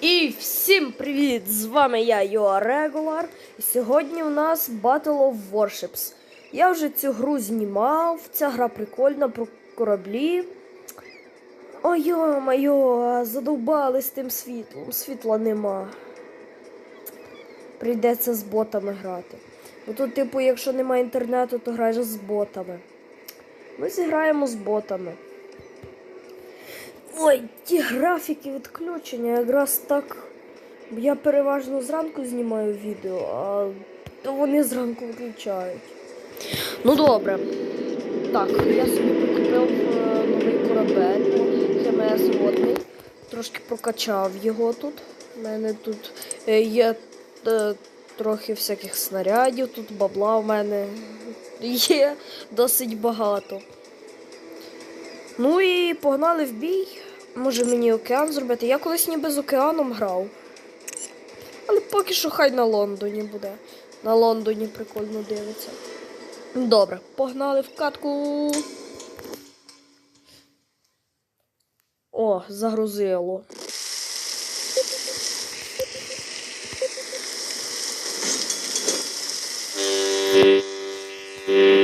І всім привіт! З вами я, Йоа Регулар. І сьогодні у нас Battle of Warships. Я вже цю гру знімав. Ця гра прикольна про кораблі. Ой, йо-майо, задовбали з тим світлом. Світла нема. Прийдеться з ботами грати. Бо тут, типу, якщо немає інтернету, то граєш з ботами. Ми зіграємо з ботами. Ой, ті графіки відключення, якраз так. Я переважно зранку знімаю відео, а то вони зранку виключають. Ну добре. Так, я собі купив е, новий корабель, ХМС водний. Трошки прокачав його тут. У мене тут е, є е, трохи всяких снарядів, тут бабла в мене є досить багато. Ну і погнали в бій. Може мені океан зробити. Я колись ніби з океаном грав. Але поки що хай на Лондоні буде. На Лондоні прикольно дивиться. Добре, погнали в катку. О, загрузило. Досить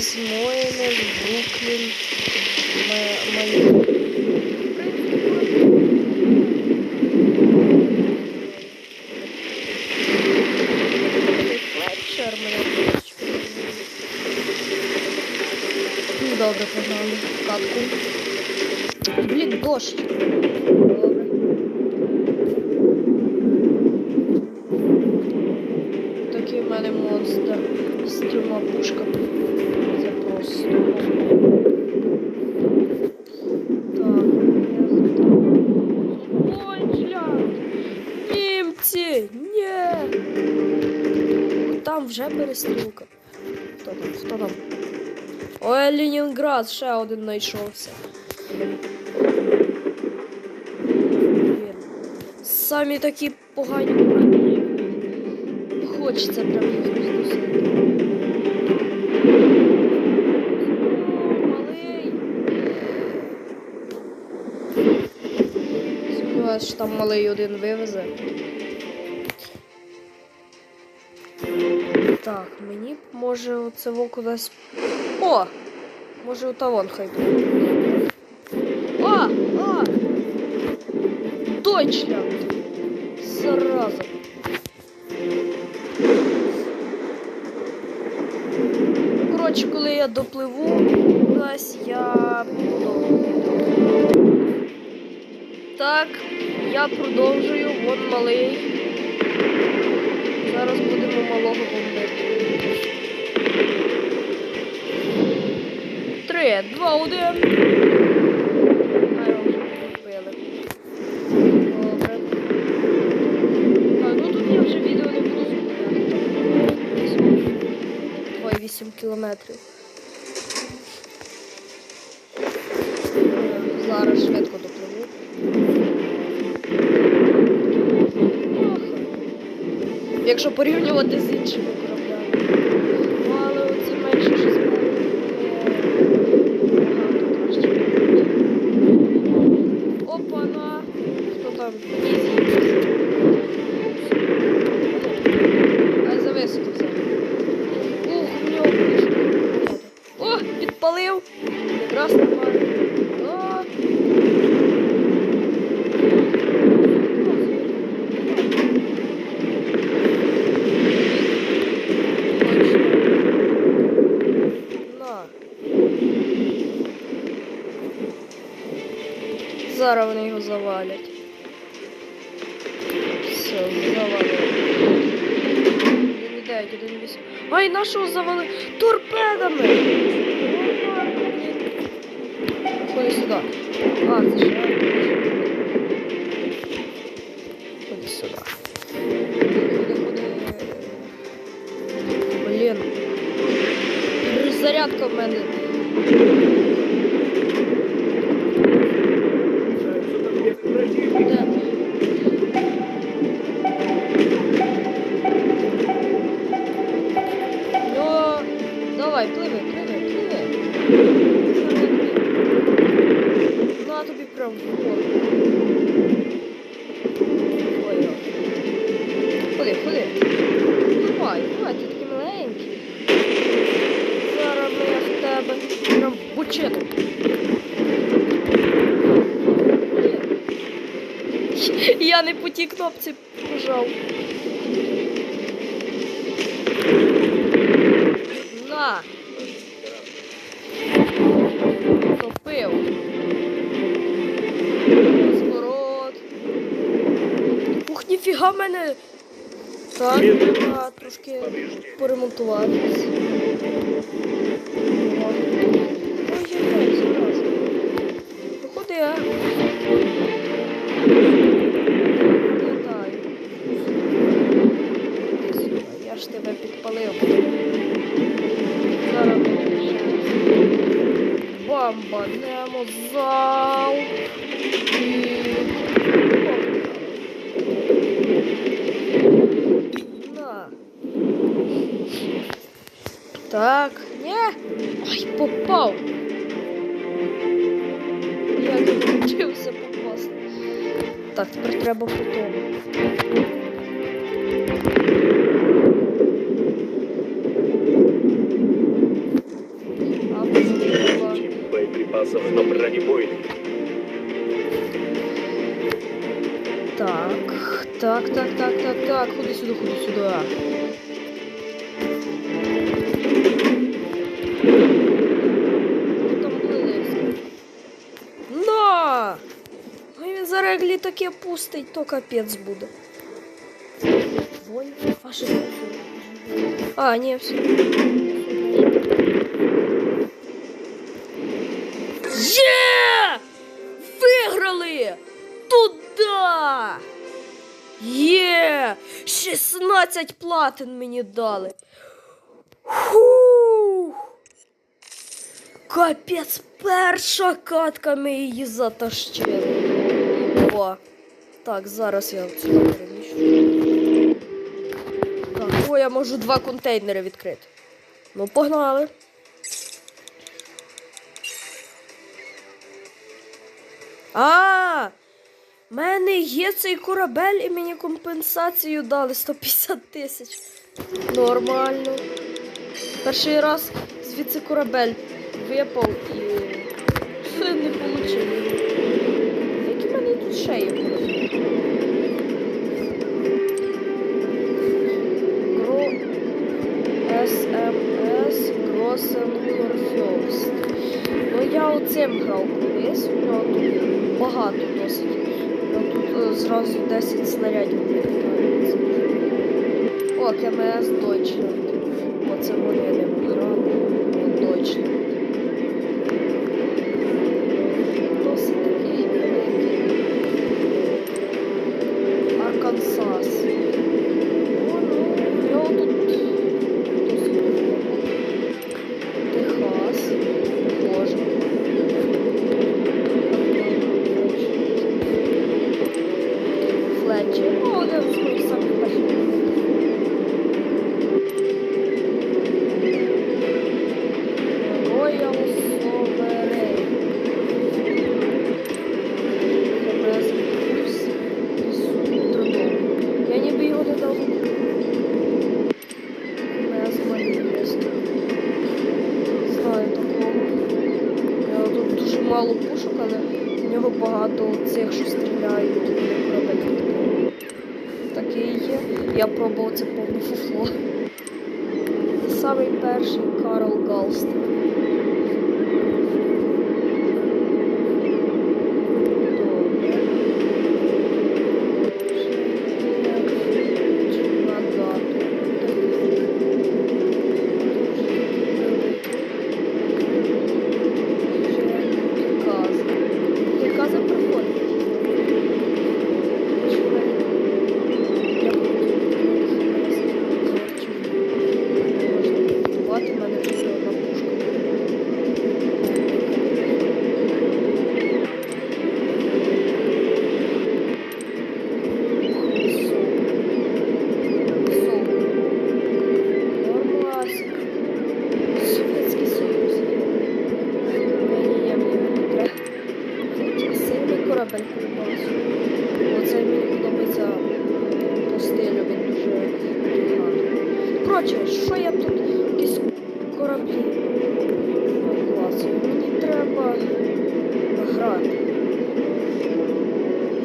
Дезмойнес, Бруклін, Ма- Майами. Флетчер мене трошечки. Ну, Добре, погнали в катку. Блін, дощ. Добре. Такий в мене монстр з трьома пушками. Вже. Хто там? Хто там? Ой, Ленінград, ще один знайшовся. Самі такі погані кораблі. Хочеться прям їх розносити. О, малий. Сподіваюсь, що там малий один вивезе. Так, мені може оце во кудись. О! Може ота вон хай. О! О! Точно! Зараза! Коротше, коли я допливу, кудись я. Так, я продовжую, вон малий. Зараз будемо малого бомбити. Три, два, один. А, його вже вбили. Порівнювати з іншими Все, завалили. Один ідея, один вісім. Ай, нашого завали торпедами! Ходи сюди. А, це ще. Ходи сюди. Блін. Зарядка в мене. Я не по тій кнопці пожав. На. Топив. Розворот. Ух, ніфіга мене. Так, треба трошки поремонтуватись. Ой-ой-ой, зараз. Походи, а. Так, тепер треба по тому. Потім треба. боеприпасов на бронебойных. Так, так, так, так, так, так. Ходи сюди, ходи сюди. зараз як літаки пустить, то капець буде. Ой, а що це? А, ні, все. Є! Виграли! Туда! Є! 16 платин мені дали. Фух! Капець, перша катка ми її затащили. О. Так, зараз я сюди переміщу. Так, о, я можу два контейнери відкрити. Ну, погнали. А! в мене є цей корабель і мені компенсацію дали 150 тисяч. Нормально. Перший раз звідси корабель випав і все не вийшло. Зразу 10 снарядів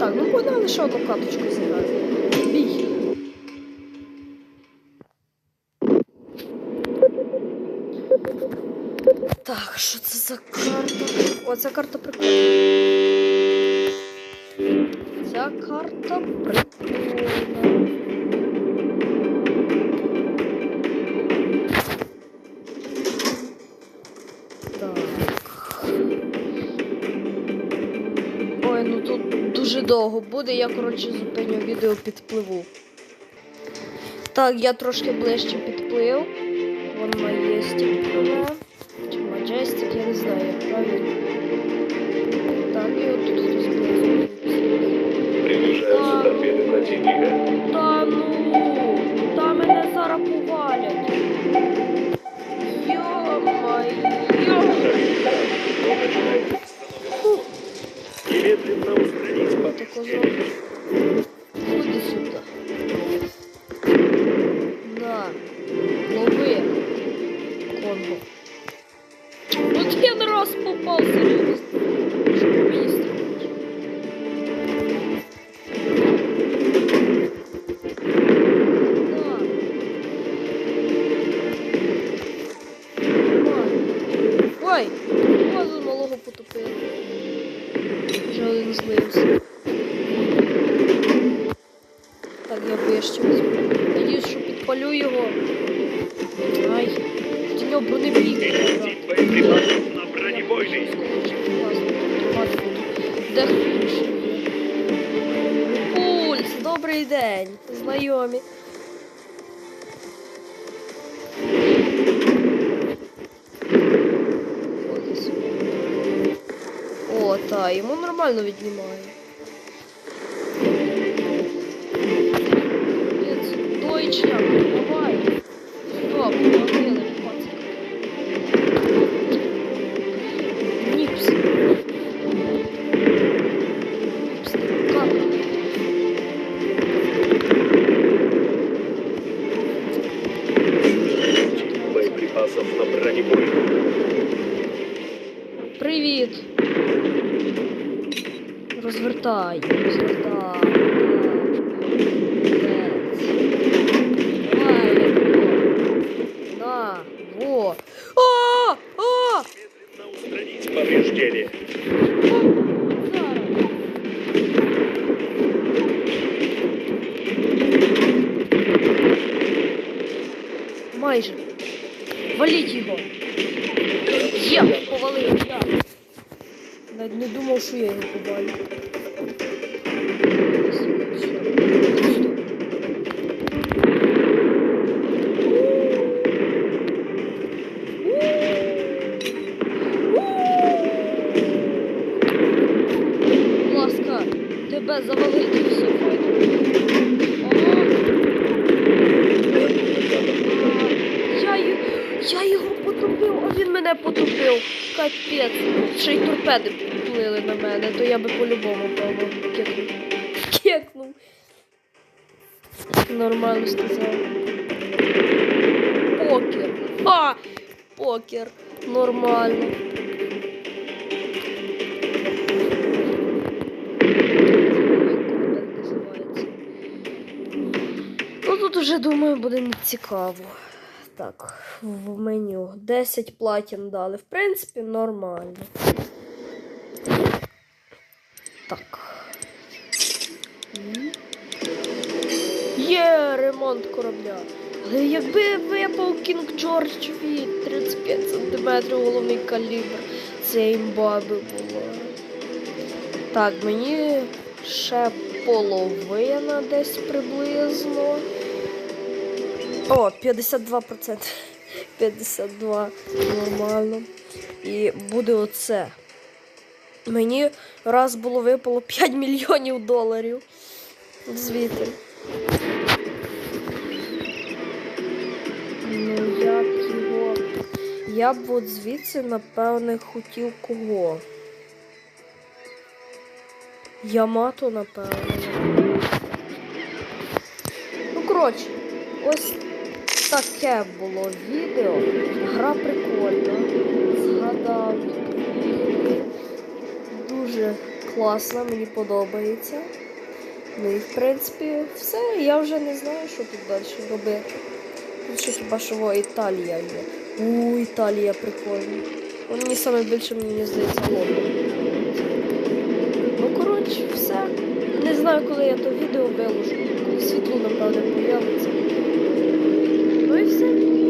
Так, ну погнали лише одну каточку зібрати. Бій. Так, що це за карта? О, ця карта прикольна. Ця карта прикольна. Ну тут дуже довго буде, я, коротше, зупиню відео підпливу. Так, я трошки ближче підплив. Вон маєстик пливе. Чи маджестик, я не знаю, як правильно. Так, і от тут хтось близько. Приближаются торпеды противника. Немедленно устранить ти повреждения. козел. Один злився. Так, я вище візьму. Надіюсь, що підпалю його. Ай, в нього бронебійка. На бронебойный. Де? Пульс, добрий день, знайомі. О, та, йому нормально віднімає. Капець, Дойчля, давай. Все, положили, пацик. Ніпс. Ніпс, ти как? Боеприпасов на бронебойный. Привіт. Розвертай, розвертай. На, во. А! А! Устранить повреждения. Зараз. Майже. Валіть його. Є, повалив. Навіть не думав, що я його повалю. Будь ласка, тебе завалити і все файно. Ага. Я, й- я його потопив, а він мене потопив. Капець. Ще й торпеди плили на мене, то я би по-любому, кекнув. Кекнув. Нормально сказав. Покер. А! Покер. Нормально. Ну тут уже, думаю, буде не цікаво. Так, в меню 10 платін дали. В принципі, нормально. Так. Є ремонт корабля. Але якби випав Кінг Джордж від 35 см головний калібр, це імба би було. Так, мені ще половина десь приблизно. О, 52%. 52 нормально. І буде оце. Мені раз було випало 5 мільйонів доларів. Звідти. Ну, як його. Я б от звідси, напевне, хотів кого. Ямато, напевне. Ну, коротше, ось таке було відео. Гра прикольна. Згадав. Дуже класна, мені подобається. Ну і в принципі все. Я вже не знаю, що тут далі робити. Тут ще хіба що Італія є. У, Італія прикольна. Ну, Мені саме більше мені здається Лондон. Ну, коротше, все. Не знаю, коли я то відео виложу. Світло, напевне, появиться. Ну